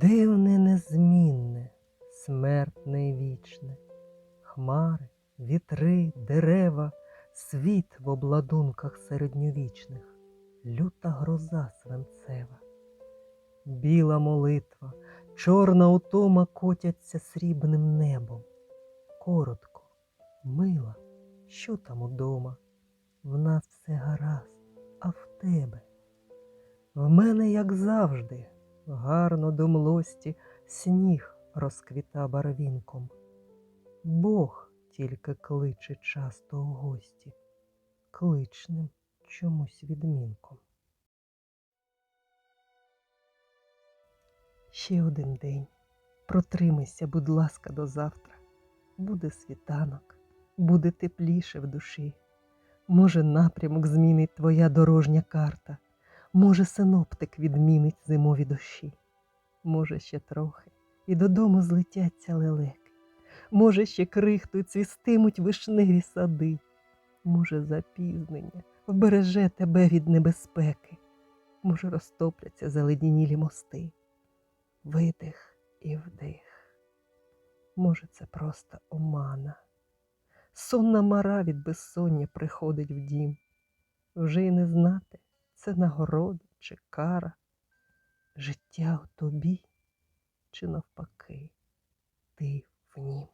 Дивне незмінне, смертне і вічне, хмари, вітри, дерева, світ в обладунках середньовічних, люта гроза свинцева, біла молитва, чорна утома котяться срібним небом. Коротко, мила, що там удома? В нас все гаразд, а в тебе. В мене, як завжди, гарно до млості сніг розквіта барвінком. Бог тільки кличе часто у гості, кличним чомусь відмінком. Ще один день. Протримайся, будь ласка, до завтра. Буде світанок, буде тепліше в душі. Може, напрямок змінить твоя дорожня карта. Може, синоптик відмінить зимові дощі. Може, ще трохи, і додому злетяться лелеки. Може, ще крихту цвістимуть вишневі сади. Може, запізнення вбереже тебе від небезпеки. Може, розтопляться заледенілі мости. Видих і вдих. Може, це просто омана. Сонна мара від безсоння приходить в дім. Вже й не знати, це нагорода чи кара, життя у тобі, чи навпаки, ти в нім.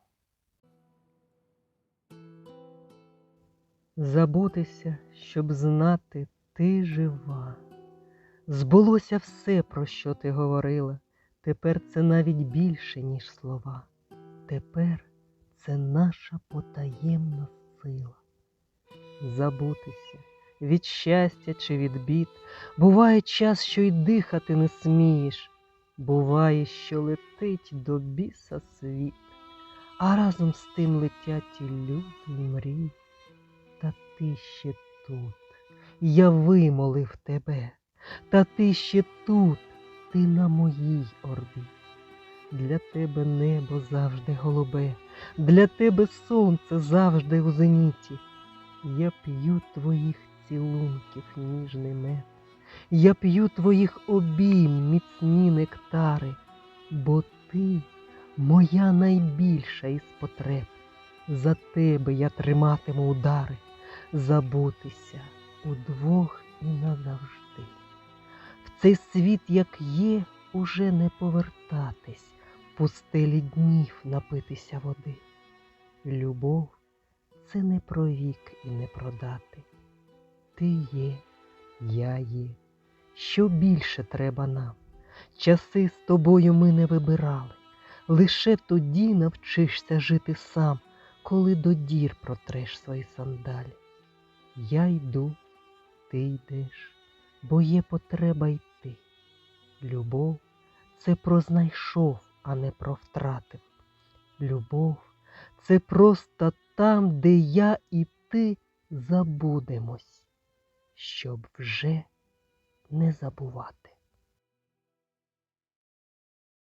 Забутися, щоб знати, ти жива. Збулося все, про що ти говорила. Тепер це навіть більше, ніж слова. Тепер це наша потаємна сила. Забутися від щастя чи від бід. Буває час, що й дихати не смієш. Буває, що летить до біса світ, а разом з тим летять і люди, і мрії. Та ти ще тут, я вимолив тебе, та ти ще тут, ти на моїй орбі. Для тебе небо завжди голубе, для тебе сонце завжди у зеніті. Я п'ю твоїх цілунків ніжний мед, я п'ю твоїх обійм міцні нектари, бо ти моя найбільша із потреб. За тебе я триматиму удари, забутися удвох і назавжди. В цей світ, як є, уже не повертатись, пустелі днів напитися води. Любов це не про вік і не про дати. Ти є, я є. Що більше треба нам? Часи з тобою ми не вибирали. Лише тоді навчишся жити сам, коли до дір протреш свої сандалі. Я йду, ти йдеш, бо є потреба йти. Любов це про знайшов, а не про втратив. Любов це просто там, де я і ти забудемось, щоб вже не забувати.